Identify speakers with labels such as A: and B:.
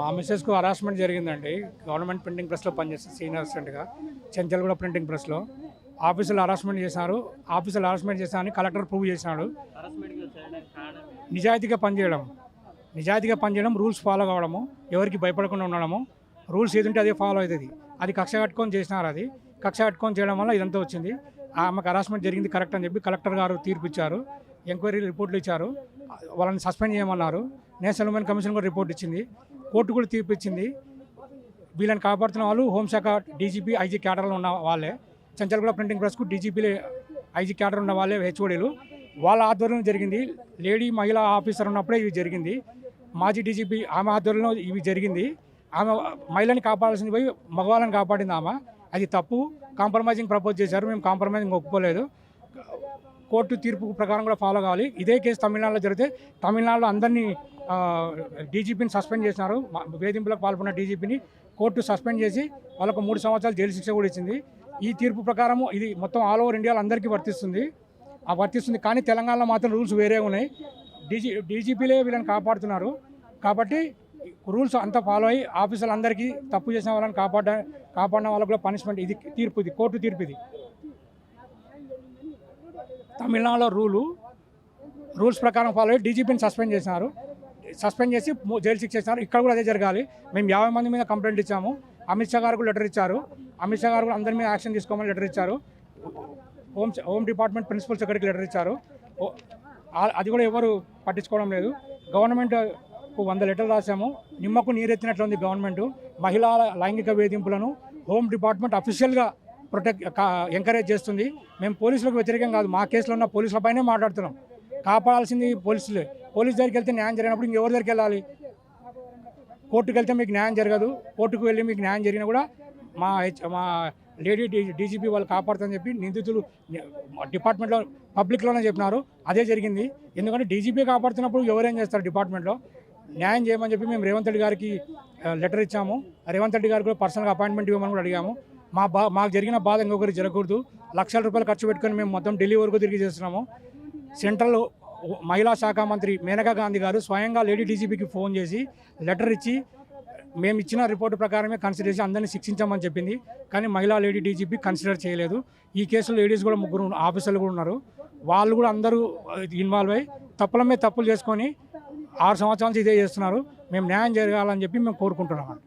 A: మా మిస్సెస్కు హరాస్మెంట్ జరిగిందండి. గవర్నమెంట్ ప్రింటింగ్ ప్రెస్లో పనిచేస్తుంది సీనియర్ అసిస్టెంట్గా చెంచల్గూడ ప్రింటింగ్ ప్రెస్లో. ఆఫీసులో హరాస్మెంట్ చేశారు. ఆఫీసులో హరాస్మెంట్ చేశారని కలెక్టర్ ప్రూవ్ చేసినాడు నిజాయితీగా పనిచేయడం నిజాయితీగా పనిచేయడం రూల్స్ ఫాలో కావడము ఎవరికి భయపడకుండా ఉండడము రూల్స్ ఏది ఉంటే అదే ఫాలో అవుతుంది. అది కక్ష కట్టుకొని చేసినారు అది. కక్ష కట్టుకొని చేయడం వల్ల ఇదంతా వచ్చింది. ఆమెకు హరాస్మెంట్ జరిగింది కరెక్ట్ అని చెప్పి కలెక్టర్ గారు తీర్పు ఇచ్చారు ఎంక్వైరీ రిపోర్ట్లు ఇచ్చారు. వాళ్ళని సస్పెండ్ చేయమన్నారు. నేషనల్ ఉమెన్ కమిషన్ కూడా రిపోర్ట్ ఇచ్చింది. కోర్టు కూడా తీర్పు ఇచ్చింది. వీళ్ళని కాపాడుతున్న వాళ్ళు హోంశాఖ డీజీపీ ఐజీ క్యాడర్లో ఉన్న వాళ్ళే. చంచల్గూడ ప్రింటింగ్ ప్రెస్కు డీజీపీ ఐజీ క్యాడర్ ఉన్న వాళ్ళే హెచ్ఓడీలు. వాళ్ళ ఆధ్వర్యంలో జరిగింది. లేడీ మహిళా ఆఫీసర్ ఉన్నప్పుడే ఇవి జరిగింది. మాజీ డీజీపీ ఆమె ఆధ్వర్యంలో ఇవి జరిగింది. ఆమె మహిళని కాపాడాల్సింది పోయి మగవాళ్ళని కాపాడింది ఆమె. అది తప్పు. కాంప్రమైజింగ్ ప్రపోజ్ చేశారు. మేము కాంప్రమైజింగ్ ఒప్పుకోలేదు. కోర్టు తీర్పు ప్రకారం కూడా ఫాలో కావాలి. ఇదే కేసు తమిళనాడులో జరిగితే తమిళనాడులో అందరినీ డీజీపీని సస్పెండ్ చేసినారు. వేధింపులకు పాల్పడిన డీజీపీని కోర్టు సస్పెండ్ చేసి వాళ్ళకు మూడు సంవత్సరాలు జైలు శిక్ష కూడా ఇచ్చింది. ఈ తీర్పు ప్రకారము ఇది మొత్తం ఆల్ ఓవర్ ఇండియాలో అందరికీ వర్తిస్తుంది. ఆ వర్తిస్తుంది కానీ తెలంగాణలో మాత్రం రూల్స్ వేరే ఉన్నాయి. డీజీ డీజీపీలే వీళ్ళని కాపాడుతున్నారు. కాబట్టి రూల్స్ అంతా ఫాలో అయ్యి ఆఫీసర్లు అందరికీ తప్పు చేసిన వాళ్ళని కాపాడ కాపాడిన వాళ్ళకు కూడా పనిష్మెంట్ ఇది తీర్పు ఇది కోర్టు తీర్పు ఇది. తమిళనాడులో రూలు రూల్స్ ప్రకారం ఫాలో అయ్యి డీజీపీని సస్పెండ్ చేసినారు. సస్పెండ్ చేసి జైలు శిక్ష చేసినారు ఇక్కడ కూడా అదే జరగాలి. మేము యాభై మంది మీద కంప్లైంట్ ఇచ్చాము. అమిత్ షా గారు కూడా లెటర్ ఇచ్చారు. అమిత్ షా గారు కూడా అందరి మీద యాక్షన్ తీసుకోమని లెటర్ ఇచ్చారు. హోమ్ హోమ్ డిపార్ట్మెంట్ ప్రిన్సిపల్ సెక్రటరీకి లెటర్ ఇచ్చారు. అది కూడా ఎవరు పట్టించుకోవడం లేదు. గవర్నమెంట్ వంద లెటర్లు రాసాము నిమ్మకు నీరెత్తినట్లు ఉంది గవర్నమెంట్ మహిళా లైంగిక వేధింపులను హోమ్ డిపార్ట్మెంట్ అఫీషియల్గా ప్రొటెక్ట్ ఎంకరేజ్ చేస్తుంది. మేము పోలీసులకు వ్యతిరేకం కాదు. మా కేసులో ఉన్న పోలీసులపైనే మాట్లాడుతున్నాం. కాపాడాల్సింది పోలీసులే. పోలీస్ దగ్గరికి వెళ్తే న్యాయం జరిగినప్పుడు ఇంకెవరి దగ్గరికి వెళ్ళాలి? కోర్టుకు వెళ్తే మీకు న్యాయం జరగదు. కోర్టుకు వెళ్ళి మీకు న్యాయం జరిగినా కూడా మా హెచ్ మా లేడీ డీజీపీ వాళ్ళు కాపాడుతుందని చెప్పి నిందితులు డిపార్ట్మెంట్లో పబ్లిక్లోనే చెప్పినారు. అదే జరిగింది. ఎందుకంటే డీజీపీ కాపాడుతున్నప్పుడు ఎవరేం చేస్తారు డిపార్ట్మెంట్లో? న్యాయం చేయమని చెప్పి మేము రేవంత్ రెడ్డి గారికి లెటర్ ఇచ్చాము. రేవంత్ రెడ్డి గారికి కూడా పర్సనల్గా అపాయింట్మెంట్ ఇవ్వమని కూడా అడిగాము. మా బా మాకు జరిగిన బాధ ఇంకొకరికి జరగకూడదు. లక్షల రూపాయలు ఖర్చు పెట్టుకొని మేము మొత్తం ఢిల్లీ వరకు తిరిగి చేస్తున్నాము. సెంట్రల్ మహిళా శాఖ మంత్రి మేనకా గాంధీ గారు స్వయంగా లేడీ డీజీపీకి ఫోన్ చేసి లెటర్ ఇచ్చి మేము ఇచ్చిన రిపోర్టు ప్రకారమే కన్సిడర్ చేసి అందరినీ శిక్షించామని చెప్పింది. కానీ మహిళా లేడీ డీజీపీ కన్సిడర్ చేయలేదు. ఈ కేసులో లేడీస్ కూడా ముగ్గురు ఆఫీసర్లు కూడా ఉన్నారు. వాళ్ళు కూడా అందరూ ఇన్వాల్వ్ అయ్యి తప్పుల మీద తప్పులు చేసుకొని ఆరు సంవత్సరాల నుంచి ఇదే చేస్తున్నారు. మేము న్యాయం జరగాలని చెప్పి మేము కోరుకుంటున్నాం.